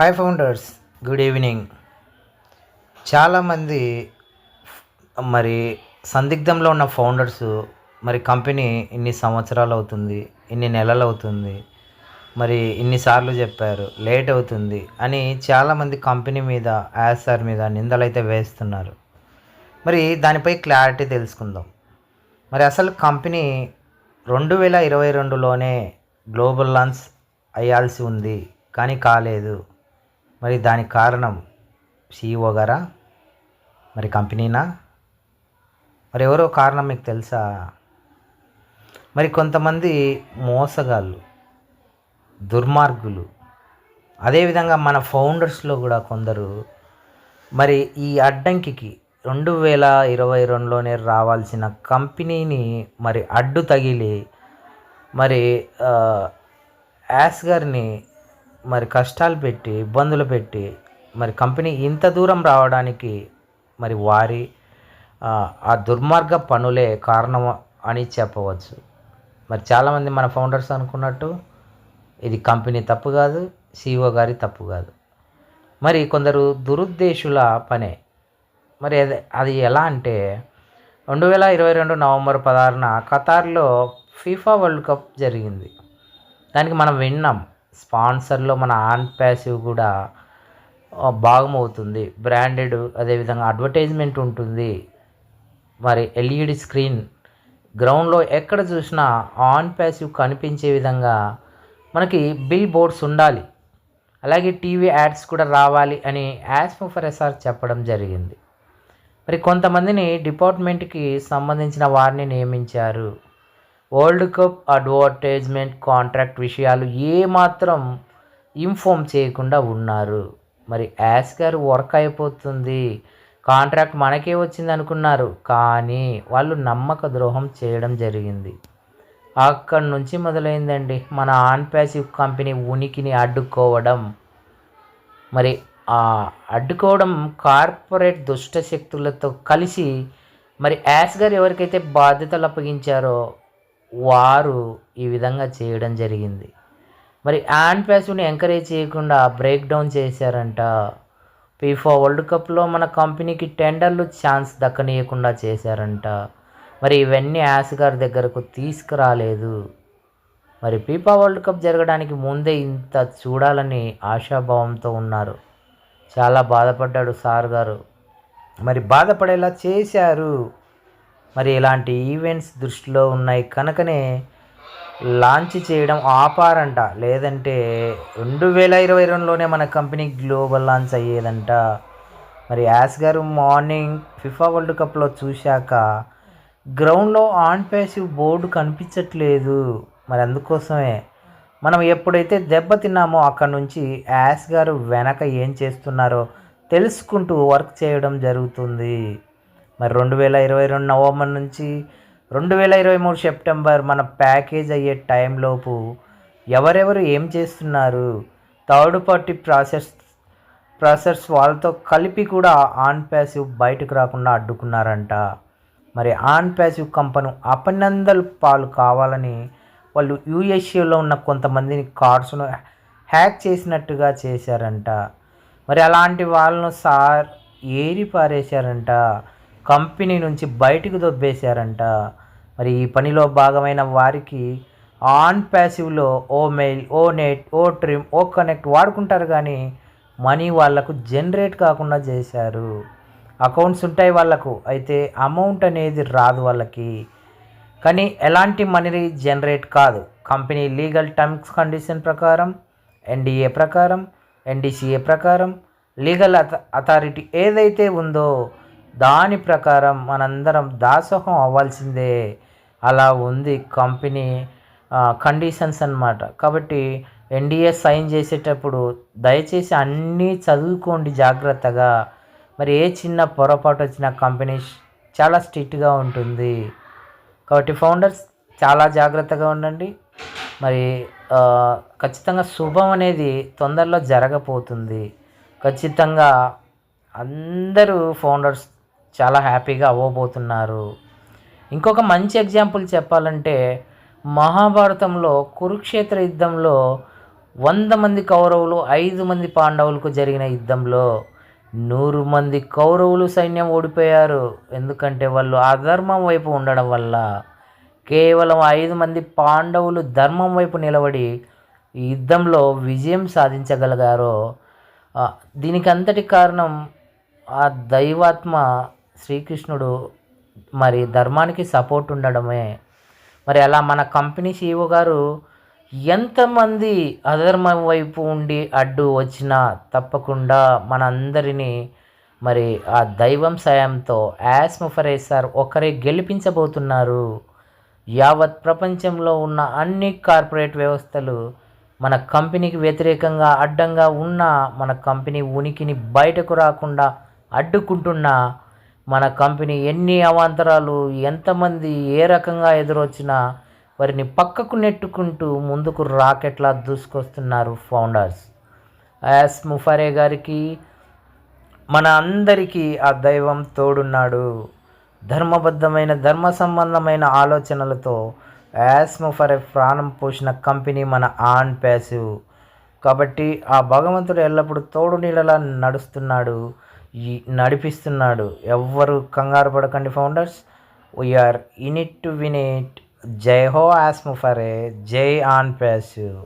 Hi founders good evening చాలామంది మరి సందిగ్ధంలో ఉన్న ఫౌండర్స్ మరి కంపెనీ ఇన్ని సంవత్సరాలు అవుతుంది ఇన్ని నెలలు అవుతుంది మరి ఇన్నిసార్లు చెప్పారు లేట్ అవుతుంది అని చాలామంది కంపెనీ మీద యాసార్ మీద నిందలైతే వేస్తున్నారు. మరి దానిపై క్లారిటీ తెలుసుకుందాం. మరి అసలు కంపెనీ రెండు వేల ఇరవై రెండులోనే గ్లోబల్ లాన్స్ అయ్యాల్సి ఉంది కానీ కాలేదు. మరి దానికి కారణం సీఈఓ గారా? మరి కంపెనీనా? మరి ఎవరో కారణం మీకు తెలుసా? మరి కొంతమంది మోసగాళ్ళు దుర్మార్గులు. అదేవిధంగా మన ఫౌండర్స్లో కూడా కొందరు మరి ఈ అడ్డంకికి రెండు వేల ఇరవై రెండులోనే రావాల్సిన కంపెనీని మరి అడ్డు తగిలి మరి యాస్ గారిని మరి కష్టాలు పెట్టి ఇబ్బందులు పెట్టి మరి కంపెనీ ఇంత దూరం రావడానికి మరి వారి ఆ, దుర్మార్గ పనులే కారణం అని చెప్పవచ్చు. మరి చాలామంది మన ఫౌండర్స్ అనుకున్నట్టు ఇది కంపెనీ తప్పు కాదు సిఇఓ గారి తప్పు కాదు. మరి కొందరు దురుద్దేశుల పనే. మరి అది ఎలా అంటే రెండు వేల ఇరవై రెండు నవంబర్ పదహారున ఖతార్లో ఫీఫా వరల్డ్ కప్ జరిగింది. దానికి మనం విన్నాం. స్పాన్సర్లో మన ఆన్ ప్యాసివ్ కూడా భాగమవుతుంది. బ్రాండెడ్ అదేవిధంగా అడ్వర్టైజ్మెంట్ ఉంటుంది. మరి ఎల్ఈడి స్క్రీన్ గ్రౌండ్లో ఎక్కడ చూసినా ఆన్ ప్యాసివ్ కనిపించే విధంగా మనకి బిల్ బోర్డ్స్ ఉండాలి. అలాగే టీవీ యాడ్స్ కూడా రావాలి అని యాజ్ ఫర్ ఎస్ఆర్ చెప్పడం జరిగింది. మరి కొంతమందిని డిపార్ట్మెంట్కి సంబంధించిన వారిని నియమించారు. వరల్డ్ కప్ అడ్వర్టైజ్మెంట్ కాంట్రాక్ట్ విషయాలు ఏమాత్రం ఇన్ఫామ్ చేయకుండా ఉన్నారు. మరి యాస్ గారు వర్క్ అయిపోతుంది. కాంట్రాక్ట్ మనకే వచ్చింది అనుకున్నారు. కానీ వాళ్ళు నమ్మక ద్రోహం చేయడం జరిగింది. అక్కడి నుంచి మొదలైందండి. మన ఆన్ ప్యాసివ్ కంపెనీ ఉనికిని అడ్డుకోవడం. మరి ఆ అడ్డుకోవడం కార్పొరేట్ దుష్ట శక్తులతో కలిసి మరి యాస్ గారు ఎవరికైతే బాధ్యతలు అప్పగించారో వారు ఈ విధంగా చేయడం జరిగింది. మరి యాండ్ ప్యాసివ్ని ఎంకరేజ్ చేయకుండా బ్రేక్ డౌన్ చేశారంట. ఫీఫా వరల్డ్ కప్లో మన కంపెనీకి టెండర్లు ఛాన్స్ దక్కనీయకుండా చేశారంట. మరి ఇవన్నీ యాస్ గారి దగ్గరకు తీసుకురాలేదు. మరి ఫీఫా వరల్డ్ కప్ జరగడానికి ముందే ఇంత చూడాలని ఆశాభావంతో ఉన్నారు. చాలా బాధపడ్డాడు సార్ గారు. మరి బాధపడేలా చేశారు. మరి ఇలాంటి ఈవెంట్స్ దృష్టిలో ఉన్నాయి కనుకనే లాంచ్ చేయడం ఆపారంట. లేదంటే రెండు వేల ఇరవై రెండులోనే మన కంపెనీ గ్లోబల్ లాంచ్ అయ్యేదంట. మరి యాస్ గారు మార్నింగ్ ఫిఫా వరల్డ్ కప్లో చూశాక గ్రౌండ్లో ఆన్ ప్యాసివ్ బోర్డు కనిపించట్లేదు. మరి అందుకోసమే మనం ఎప్పుడైతే దెబ్బతిన్నామో అక్కడ నుంచి యాస్ గారు వెనక ఏం చేస్తున్నారో తెలుసుకుంటూ వర్క్ చేయడం జరుగుతుంది. మరి రెండు వేల ఇరవై రెండు నవంబర్ నుంచి రెండు వేల ఇరవై మూడు సెప్టెంబర్ మన ప్యాకేజ్ అయ్యే టైంలోపు ఎవరెవరు ఏం చేస్తున్నారు? థర్డ్ పార్టీ ప్రాసెస్ ప్రాసెస్ వాళ్ళతో కలిపి కూడా ఆన్ ప్యాసివ్ బయటకు రాకుండా అడ్డుకున్నారంట. మరి ఆన్ ప్యాసివ్ కంపెనీ అపనందలు పాలు కావాలని వాళ్ళు యూఎస్ఏలో ఉన్న కొంతమందిని కార్డ్స్ను హ్యాక్ చేసినట్టుగా చేశారంట. మరి అలాంటి వాళ్ళను సార్ ఏరి పారేశారంట కంపెనీ నుంచి బయటకు దొబ్బేశారంట. మరి ఈ పనిలో భాగమైన వారికి ఆన్ ప్యాసివ్లో ఓ మెయిల్ ఓ నెట్ ఓ ట్రిమ్ ఓ కనెక్ట్ వాడుకుంటారు కానీ మనీ వాళ్ళకు జనరేట్ కాకుండా చేశారు. అకౌంట్స్ ఉంటాయి వాళ్ళకు అయితే అమౌంట్ అనేది రాదు వాళ్ళకి కానీ ఎలాంటి మనీ జనరేట్ కాదు. కంపెనీ లీగల్ టర్మ్స్ కండిషన్ ప్రకారం ఎన్డీఏ ప్రకారం ఎన్డీసీఏ ప్రకారం లీగల్ అథారిటీ ఏదైతే ఉందో దాని ప్రకారం మనందరం దాసోహం అవ్వాల్సిందే. అలా ఉంది కంపెనీ కండిషన్స్ అన్నమాట. కాబట్టి ఎన్డీఏ సైన్ చేసేటప్పుడు దయచేసి అన్నీ చదువుకోండి జాగ్రత్తగా. మరి ఏ చిన్న పొరపాటు వచ్చినా కంపెనీ చాలా స్ట్రిక్ట్గా ఉంటుంది. కాబట్టి ఫౌండర్స్ చాలా జాగ్రత్తగా ఉండండి. మరి ఖచ్చితంగా శుభం అనేది తొందరలో జరగపోతుంది. ఖచ్చితంగా అందరూ ఫౌండర్స్ చాలా హ్యాపీగా అవ్వబోతున్నారు. ఇంకొక మంచి ఎగ్జాంపుల్ చెప్పాలంటే మహాభారతంలో కురుక్షేత్ర యుద్ధంలో వంద మంది కౌరవులు ఐదు మంది పాండవులకు జరిగిన యుద్ధంలో నూరు మంది కౌరవులు సైన్యం ఓడిపోయారు. ఎందుకంటే వాళ్ళు అధర్మం వైపు ఉండడం వల్ల కేవలం ఐదు మంది పాండవులు ధర్మం వైపు నిలబడి ఈ యుద్ధంలో విజయం సాధించగలిగారో. దీనికంతటి దీనికి అంతటి కారణం ఆ దైవాత్మ శ్రీకృష్ణుడు మరి ధర్మానికి సపోర్ట్ ఉండడమే. మరి అలా మన కంపెనీ సీఈఓ గారు ఎంతమంది అధర్మం వైపు ఉండి అడ్డు వచ్చినా తప్పకుండా మనందరినీ మరి ఆ దైవం సాయంతో యాస్ ముఫరేసర్ ఒకరే గెలిపించబోతున్నారు. యావత్ ప్రపంచంలో ఉన్న అన్ని కార్పొరేట్ వ్యవస్థలు మన కంపెనీకి వ్యతిరేకంగా అడ్డంగా ఉన్న మన కంపెనీ ఉనికిని బయటకు రాకుండా అడ్డుకుంటున్నా మన కంపెనీ ఎన్ని అవాంతరాలు ఎంతమంది ఏ రకంగా ఎదురొచ్చినా వారిని పక్కకు నెట్టుకుంటూ ముందుకు రాకెట్లా దూసుకొస్తున్నారు ఫౌండర్స్. యాస్ ముఫరే గారికి మన అందరికీ ఆ దైవం తోడున్నాడు. ధర్మబద్ధమైన ధర్మ సంబంధమైన ఆలోచనలతో యాస్ ముఫరే ప్రాణం పోసిన కంపెనీ మన ఆన్ ప్యాసివ్. కాబట్టి ఆ భగవంతుడు ఎల్లప్పుడూ తోడు నీడలా నడుస్తున్నాడు. ఈ నడిపిస్తున్నాడు. ఎవ్వరు కంగారు పడకండి founders. We're in it to win it జై హో యాస్ ముఫరే జై ఆన్ ప్యాసివ్